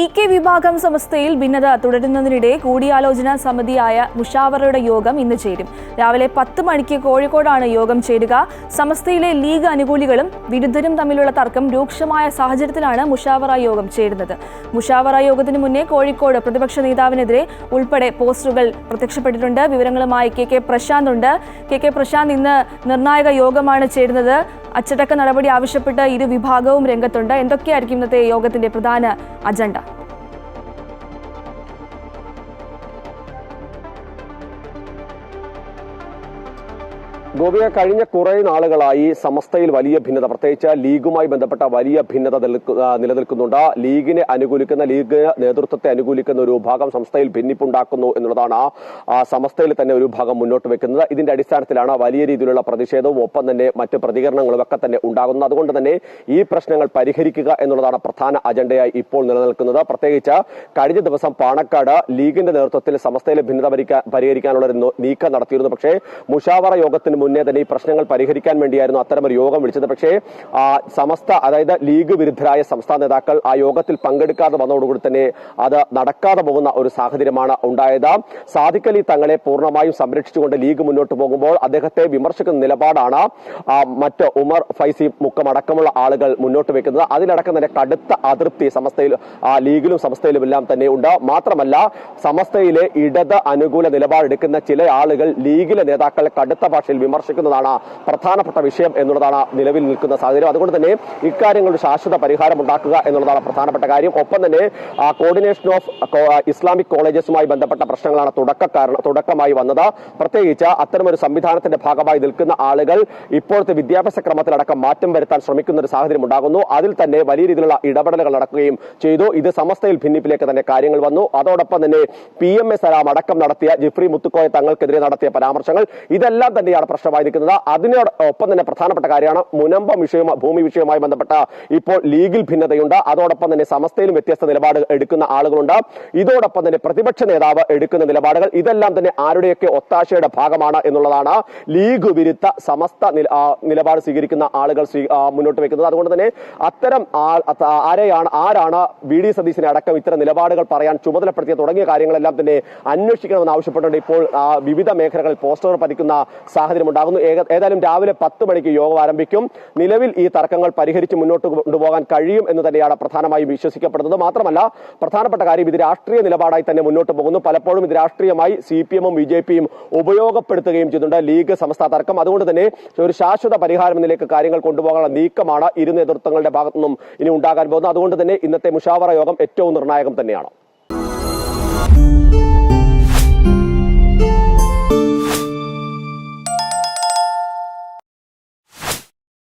E K വിഭാഗം സമസ്തയിൽ ഭിന്നത തുടരുന്നതിനിടെ കൂടിയാലോചനാ സമിതിയായ മുഷാവറയുടെ യോഗം ഇന്ന് ചേരും. രാവിലെ പത്ത് മണിക്ക് കോഴിക്കോടാണ് യോഗം ചേരുക. സമസ്തയിലെ ലീഗ് അനുകൂലികളും വിരുദ്ധരും തമ്മിലുള്ള തർക്കം രൂക്ഷമായ സാഹചര്യത്തിലാണ് മുഷാവറ യോഗം ചേരുന്നത്. മുഷാവറ യോഗത്തിന് മുന്നേ കോഴിക്കോട് പ്രതിപക്ഷ നേതാവിനെതിരെ ഉൾപ്പെടെ പോസ്റ്ററുകൾ പ്രത്യക്ഷപ്പെട്ടിട്ടുണ്ട്. വിവരങ്ങളുമായി കെ കെ പ്രശാന്ത് ഉണ്ട്. കെ കെ പ്രശാന്ത് ഇന്ന് നിർണായക യോഗമാണ് ചേരുന്നത്. അച്ചടക്ക നടപടി ആവശ്യപ്പെട്ട് ഇരു വിഭാഗവും രംഗത്തുണ്ട്. എന്തൊക്കെയായിരിക്കും ഇന്നത്തെ യോഗത്തിന്റെ പ്രധാന അജണ്ട? ഗോപിക കഴിഞ്ഞ കുറെ നാളുകളായി സമസ്തയിൽ വലിയ ഭിന്നത. പ്രത്യേകിച്ച് ലീഗുമായി ബന്ധപ്പെട്ട വലിയ ഭിന്നത നിലനിൽക്കുന്നുണ്ട്. ലീഗിനെ അനുകൂലിക്കുന്ന ലീഗ് നേതൃത്വത്തെ അനുകൂലിക്കുന്ന ഒരു ഭാഗം സംസ്ഥയിൽ ഭിന്നിപ്പുണ്ടാക്കുന്നു എന്നുള്ളതാണ് സമസ്തയിൽ തന്നെ ഒരു ഭാഗം മുന്നോട്ട് വെക്കുന്നത്. ഇതിന്റെ അടിസ്ഥാനത്തിലാണ് വലിയ രീതിയിലുള്ള പ്രതിഷേധവും ഒപ്പം തന്നെ മറ്റ് പ്രതികരണങ്ങളും ഒക്കെ തന്നെ ഉണ്ടാകുന്നത്. അതുകൊണ്ട് തന്നെ ഈ പ്രശ്നങ്ങൾ പരിഹരിക്കുക എന്നുള്ളതാണ് പ്രധാന അജണ്ടയായി ഇപ്പോൾ നിലനിൽക്കുന്നത്. പ്രത്യേകിച്ച് കഴിഞ്ഞ ദിവസം പാണക്കാട് ലീഗിന്റെ നേതൃത്വത്തിൽ സമസ്തയിലെ ഭിന്നത പരിഹരിക്കാനുള്ള ഒരു നീക്കം നടത്തിയിരുന്നു. പക്ഷേ മുഷാവറ യോഗത്തിന് മുന്നേ തന്നെ ഈ പ്രശ്നങ്ങൾ പരിഹരിക്കാൻ വേണ്ടിയായിരുന്നു അത്തരമൊരു യോഗം വിളിച്ചത്. പക്ഷേ സമസ്ത അതായത് ലീഗ് വിരുദ്ധരായ സംസ്ഥാന നേതാക്കൾ ആ യോഗത്തിൽ പങ്കെടുക്കാതെ വന്നതോടുകൂടി തന്നെ അത് നടക്കാതെ പോകുന്ന ഒരു സാഹചര്യമാണ് ഉണ്ടായത്. സാദിഖ് അലി തങ്ങളെ പൂർണമായും സംരക്ഷിച്ചുകൊണ്ട് ലീഗ് മുന്നോട്ട് പോകുമ്പോൾ അദ്ദേഹത്തെ വിമർശിക്കുന്ന നിലപാടാണ് മറ്റ് ഉമർ ഫൈസി മുക്കം അടക്കമുള്ള ആളുകൾ മുന്നോട്ട് വെക്കുന്നത്. അതിലടക്കം തന്നെ കടുത്ത അതൃപ്തി സമസ്തയിൽ ആ, ലീഗിലും സമസ്തയിലും എല്ലാം തന്നെ ഉണ്ട്. മാത്രമല്ല സമസ്തയിലെ ഇടത് അനുകൂല നിലപാടെടുക്കുന്ന ചില ആളുകൾ ലീഗിലെ നേതാക്കളെ കടുത്ത ഭാഷയിൽ വിമർശിക്കുന്നതാണ് പ്രധാനപ്പെട്ട വിഷയം എന്നുള്ളതാണ് നിലവിൽ നിൽക്കുന്ന സാഹചര്യം. അതുകൊണ്ട് തന്നെ ഇക്കാര്യങ്ങളുടെ ശാശ്വത പരിഹാരം ഉണ്ടാക്കുക എന്നുള്ളതാണ് പ്രധാനപ്പെട്ട കാര്യം. ഒപ്പം തന്നെ കോർഡിനേഷൻ ഓഫ് ഇസ്ലാമിക് കോളേജസുമായി ബന്ധപ്പെട്ട പ്രശ്നങ്ങളാണ് തുടക്കക്കാരണം തുടക്കമായി വന്നത്. പ്രത്യേകിച്ച് അത്തരമൊരു സംവിധാനത്തിന്റെ ഭാഗമായി നിൽക്കുന്ന ആളുകൾ ഇപ്പോഴത്തെ വിദ്യാഭ്യാസ ക്രമത്തിലടക്കം മാറ്റം വരുത്താൻ ശ്രമിക്കുന്ന ഒരു സാഹചര്യം ഉണ്ടാകുന്നു. അതിൽ തന്നെ വലിയ രീതിയിലുള്ള ഇടപെടലുകൾ നടക്കുകയും ചെയ്തു. ഇത് സമസ്തയിൽ ഭിന്നിപ്പിലേക്ക് തന്നെ കാര്യങ്ങൾ വന്നു. അതോടൊപ്പം തന്നെ പി എം എ സലാം അടക്കം നടത്തിയ ജിഫ്രി മുത്തുക്കോയ തങ്ങൾക്കെതിരെ നടത്തിയ പരാമർശങ്ങൾ. ഇതെല്ലാം തന്നെയാണ് പ്രശ്നമായി അതിനോട് ഒപ്പം തന്നെ പ്രധാനപ്പെട്ട കാര്യമാണ് മുനമ്പ വിഷയവുമായി ഭൂമി വിഷയവുമായി ബന്ധപ്പെട്ട ഇപ്പോൾ ലീഗിൽ ഭിന്നതയുണ്ട്. അതോടൊപ്പം തന്നെ സമസ്തയിലും വ്യത്യസ്ത നിലപാട് എടുക്കുന്ന ആളുകളുണ്ട്. ഇതോടൊപ്പം തന്നെ പ്രതിപക്ഷ നേതാവ് എടുക്കുന്ന നിലപാടുകൾ ഇതെല്ലാം തന്നെ ആരുടെയൊക്കെ ഒത്താശയുടെ ഭാഗമാണ് എന്നുള്ളതാണ് ലീഗ് വിരുദ്ധ സമസ്ത നിലപാട് സ്വീകരിക്കുന്ന ആളുകൾ മുന്നോട്ട് വെക്കുന്നത്. അതുകൊണ്ട് തന്നെ അത്തരം ആരെയാണ് ആരാണ് വി ഡി സതീശിനെ അടക്കം ഇത്തരം നിലപാടുകൾ പറയാൻ ചുമതലപ്പെടുത്തിയ തുടങ്ങിയ കാര്യങ്ങളെല്ലാം തന്നെ അന്വേഷിക്കണമെന്ന് ആവശ്യപ്പെട്ടുകൊണ്ട് ഇപ്പോൾ വിവിധ മേഖലകളിൽ പോസ്റ്ററുകൾ പതിക്കുന്ന സാഹചര്യം ഉണ്ടാകുന്നു ഏതായാലും രാവിലെ പത്ത് മണിക്ക് യോഗം ആരംഭിക്കും. നിലവിൽ ഈ തർക്കങ്ങൾ പരിഹരിച്ച് മുന്നോട്ട് കൊണ്ടുപോകാൻ കഴിയും എന്ന് തന്നെയാണ് പ്രധാനമായും വിശ്വസിക്കപ്പെടുന്നത്. മാത്രമല്ല പ്രധാനപ്പെട്ട കാര്യം ഇത് രാഷ്ട്രീയ നിലപാടായി തന്നെ മുന്നോട്ട് പോകുന്നു. പലപ്പോഴും ഇത് രാഷ്ട്രീയമായി സി പി എമ്മും ബി ജെ പിയും ഉപയോഗപ്പെടുത്തുകയും ചെയ്യുന്നുണ്ട് ലീഗ് സംസ്ഥാന തർക്കം. അതുകൊണ്ട് തന്നെ ഒരു ശാശ്വത പരിഹാരം എന്നിലേക്ക് കാര്യങ്ങൾ കൊണ്ടുപോകാനുള്ള നീക്കമാണ് ഇരു നേതൃത്വങ്ങളുടെ ഭാഗത്തു നിന്നും ഇനി ഉണ്ടാകാൻ പോകുന്നത്. അതുകൊണ്ട് തന്നെ ഇന്നത്തെ മുഷാവറ യോഗം ഏറ്റവും നിർണായകം തന്നെയാണ്.